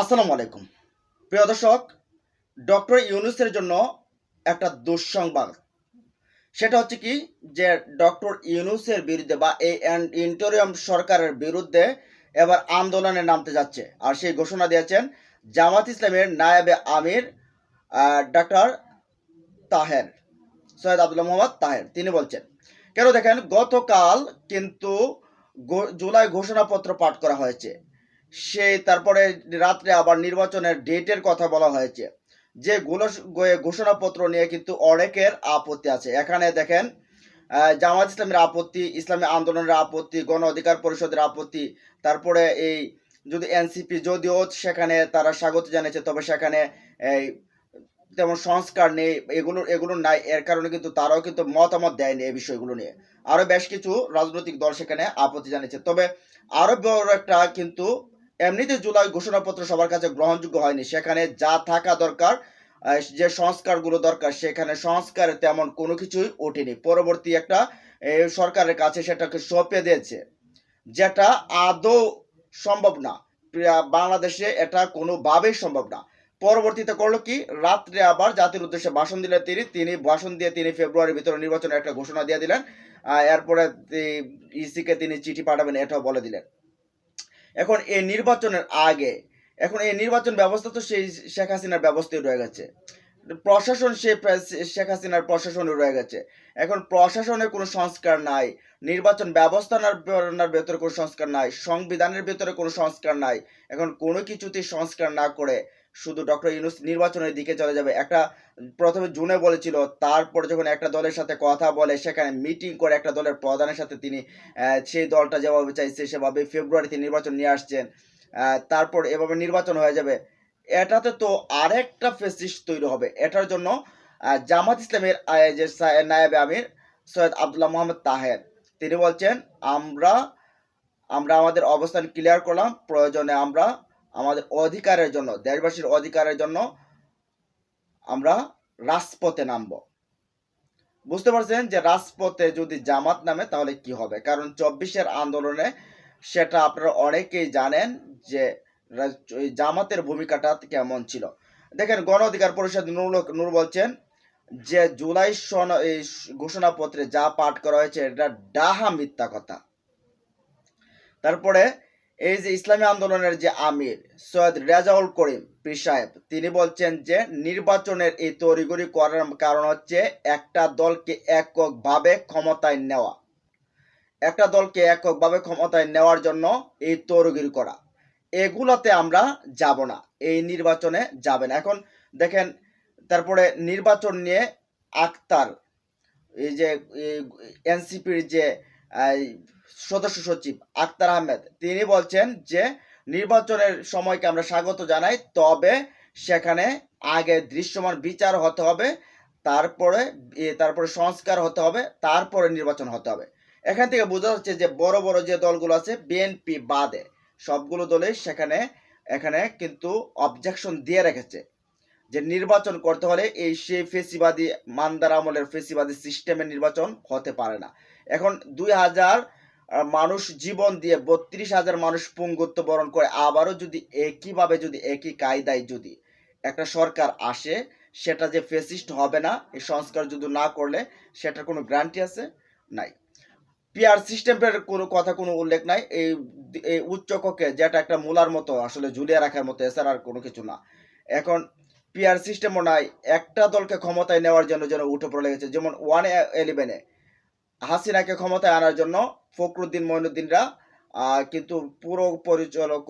আসসালামু আলাইকুম। প্রিয় দর্শক, ডক্টর ইউনুসের জন্য একটা দুঃসংবাদ। সেটা হচ্ছে কি যে ডক্টর ইউনুসের বিরুদ্ধে বা এই ইন্টোরিয়াম সরকারের বিরুদ্ধে এবার আন্দোলনে নামতে যাচ্ছে। আর সেই ঘোষণা দিয়েছেন জামাত ইসলামের নায়েবে আমির ডক্টর তাহের, সৈয়দ আব্দুল্লাহ মোহাম্মদ তাহের। তিনি বলছেন, কেন দেখেন গতকাল কিন্তু জুলাই ঘোষণাপত্র পাঠ করা হয়েছে। সেই তারপরে রাত্রে আবার নির্বাচনের ডেটের কথা বলা হয়েছে। যে ঘোষণাপত্র নিয়ে কিন্তু অনেকের আপত্তি আছে। এখানে দেখেন জামাত ইসলামের আপত্তি, ইসলামী আন্দোলনের আপত্তি, গণ অধিকার পরিষদের আপত্তি, তারপরে এই যদি এনসিপি যদিও সেখানে তারা স্বাগত জানিয়েছে, তবে সেখানে এই তেমন সংস্কার নেই, এগুলো এগুলো নাই। এর কারণে কিন্তু তারাও কিন্তু মতামত দেয়নি এই বিষয়গুলো নিয়ে। আরও বেশ কিছু রাজনৈতিক দল সেখানে আপত্তি জানিয়েছে। তবে আরও বড় একটা কিন্তু এমনিতে জুলাই ঘোষণাপত্র সবার কাছে গ্রহণযোগ্য হয়নি। সেখানে যা থাকা দরকার যে সংস্কারগুলো দরকার, সেখানে সংস্কার তেমন কোনো কিছুই ওঠেনি। পরবর্তী একটা সরকারের কাছে সেটাকে সঁপে দিয়েছে, যেটা আদৌ সম্ভব না। বাংলাদেশে এটা কোনোভাবেই সম্ভব না। পরবর্তীতে করল কি? রাত্রে আবার জাতির উদ্দেশ্যে ভাষণ দিলেন তিনি। তিনি ভাষণ দিয়ে তিনি ফেব্রুয়ারির ভিতরে নির্বাচনের একটা ঘোষণা দিয়ে দিলেন। এরপরে ইসিকে তিনি চিঠি পাঠাবেন, এটাও বলে দিলেন। এখন এই নির্বাচনের আগে, এখন এই নির্বাচন ব্যবস্থা তো সেই শেখ হাসিনার ব্যবস্থায় রয়ে গেছে। প্রশাসন সে শেখ হাসিনার প্রশাসনে রয়ে গেছে। এখন প্রশাসনে কোনো সংস্কার নাই, নির্বাচন ব্যবস্থার ভেতরে কোনো সংস্কার নাই, সংবিধানের ভেতরে কোনো সংস্কার নাই, এখন কোনো কিছুতেই সংস্কার না করে শুধু ডক্টর ইউনুস নির্বাচনের দিকে চলে যাবে। একটা প্রথমে জুনে বলেছিল, তারপর যখন একটা দলের সাথে কথা বলে, সেখানে মিটিং করে একটা দলের প্রধানের সাথে তিনি সেই দলটা যেভাবে চাইছে, সেভাবে ফেব্রুয়ারিতে নির্বাচন নিয়ে আসছেন। তারপর এভাবে নির্বাচন হয়ে যাবে। এটাতে তো আরেকটা ফেসিস তৈরি হবে। এটার জন্য জামাত ইসলামের যে নায়েবে আমির সৈয়দ আবদুল্লাহ মোহাম্মদ তাহের, তিনি বলছেন, আমরা আমরা আমাদের অবস্থান ক্লিয়ার করলাম, প্রয়োজনে আমরা আমাদের অধিকারের জন্য, দেশবাসীর অধিকারের জন্য আমরা রাজপথে নামব। বুঝতে পারছেন যে রাজপথে যদি জামাত নামে তাহলে কি হবে? কারণ চব্বিশের আন্দোলনে সেটা আপনারা অনেকেই জানেন যে জামাতের ভূমিকাটা কেমন ছিল। দেখেন গণ অধিকার পরিষদ নূর নূর বলছেন যে জুলাই সন এই ঘোষণাপত্রে যা পাঠ করা হয়েছে এটা ডাহা মিথ্যা কথা। তারপরে এই যে ইসলামী আন্দোলনের যে আমির সৈয়দ রেজাউল করিম পীর সাহেব, তিনি বলছেন যে নির্বাচনের এই তড়িগড়ি করার কারণ হচ্ছে একটা দলকে এককভাবে ক্ষমতায় নেওয়া। একটা দলকে এককভাবে ক্ষমতায় নেওয়ার জন্য এই তড়িগড়ি করা। এগুলোতে আমরা যাব না, এই নির্বাচনে যাবে না। এখন দেখেন, তারপরে নির্বাচন নিয়ে আক্তার এই যে এনসিপির যে সদস্য সচিব আক্তার আহমেদ। তিনি বলছেন যে, নির্বাচনের সময়কে আমরা স্বাগত জানাই, তবে সেখানে আগে দৃশ্যমান বিচার হতে হবে, তারপরে তারপরে সংস্কার হতে হবে, তারপরে নির্বাচন হতে হবে। এখান থেকে বোঝা যাচ্ছে যে, বড় বড় যে দলগুলো আছে, বিএনপি বাদে, সবগুলো দলে সেখানে, এখানে কিন্তু অবজেকশন দিয়ে রেখেছে। যে নির্বাচন করতে হলে এই সেই ফেসিবাদী, মান্দার আমলের ফেসিবাদী সিস্টেমের নির্বাচন হতে পারে না। এখন দুই হাজার মানুষ জীবন দিয়ে বত্রিশ হাজার মানুষ পুঙ্গুত্ব বরণ করে, আবারও যদি একইভাবে যদি একই কায়দায় যদি একটা সরকার আসে, সেটা যে ফেসিস্ট হবে না এই সংস্কার যদি না করলে, সেটার কোনো গ্যারান্টি আছে? নাই। পিআর সিস্টেমের কোনো কথা কোনো উল্লেখ নাই। এই এই উচ্চ কক্ষে যেটা একটা মূলার মতো আসলে ঝুলিয়ে রাখার মতো এছাড়া আর কোনো কিছু না। এখন পিআর সিস্টেমও নাই। একটা দলকে ক্ষমতায় নেওয়ার জন্য যেন উঠে পড়ে লেগেছে। যেমন ওয়ান ইলেভেনে হাসিনাকে ক্ষমতায় আনার জন্য ফখরুদ্দিন মঈনুদ্দিনরা আহ, কিন্তু পুরো পরিচালক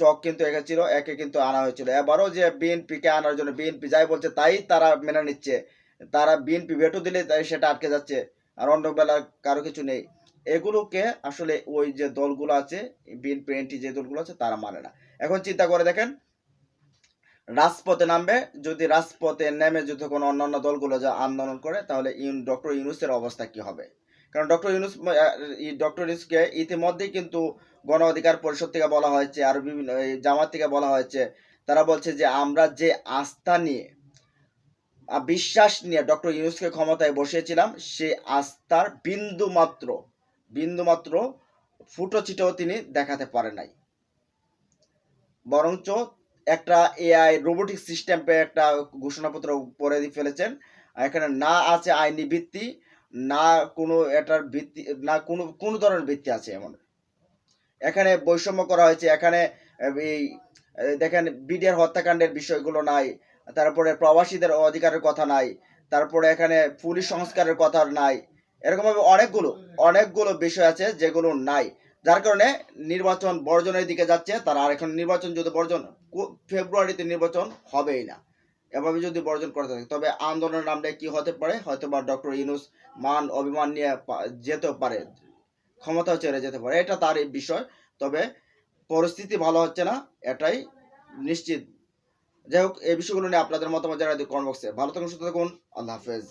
চক কিন্তু একে ছিল একে কিন্তু আনা হয়েছিল। এবারও যে বিএনপিকে আনার জন্য বিএনপি যাই বলছে তাই তারা মেনে নিচ্ছে। তারা বিএনপি ভেটো দিলে তাই সেটা আটকে যাচ্ছে আর অন্য বেলা কারও কিছু নেই। এগুলোকে আসলে ওই যে দলগুলো আছে বিএনপি এনটি যে দলগুলো আছে তারা মানে না। এখন চিন্তা করে দেখেন রাজপথে নামবে যদি রাজপথে নেমে যদি কোনো অন্যান্য দলগুলো যা আন্দোলন করে তাহলে ইউন ডক্টর ইউনুসের অবস্থা কি হবে? কারণ ডক্টর ইউনুস ডক্টর ইউনুসকে ইতিমধ্যেই কিন্তু গণ অধিকার পরিষদ থেকে বলা হয়েছে, আর বিভিন্ন জামাত থেকে বলা হয়েছে। তারা বলছে যে আমরা যে আস্থা নিয়ে বিশ্বাস নিয়ে ডক্টর ইউনুসকে ক্ষমতায় বসিয়েছিলাম, সে আস্থার বিন্দু মাত্র বিন্দু মাত্র ফুটো চিটেও তিনি দেখাতে পারে নাই। বরঞ্চ একটা এআই রোবোটিক সিস্টেমে একটা ঘোষণাপত্র পরে ফেলেছেন এখানে না আছে আইনি ভিত্তি না কোনো এটার ভিত্তি, না কোনো কোনো ধরনের ভিত্তি আছে এমন। এখানে বৈষম্য করা হয়েছে, এখানে এই দেখেন বিডিআর হত্যাকাণ্ডের বিষয়গুলো নাই, তারপরে প্রবাসীদের অধিকারের কথা নাই, তারপরে এখানে পুলিশ সংস্কারের কথা নাই, এরকমভাবে অনেকগুলো অনেকগুলো বিষয় আছে যেগুলো নাই। যার কারণে নির্বাচন বর্জনের দিকে যাচ্ছে, তারা আর এখন নির্বাচন যদি বর্জন ফেব্রুয়ারিতে নির্বাচন হবেই না। এভাবে যদি বর্জন করতে থাকে, তবে আন্দোলনের নামটা কি হতে পারে? হয়তো বা ডক্টর ইউনুস মান অভিমান নিয়ে যেতেও পারে ক্ষমতা ছেড়ে যেতে পারে, এটা তার বিষয়। তবে পরিস্থিতি ভালো হচ্ছে না, এটাই নিশ্চিত। যাই হোক, এই বিষয়গুলো নিয়ে আপনাদের মতামত জানাই কমেন্ট বক্সে ভালো থাকুন, সুস্থ থাকুন, আল্লাহ হাফেজ।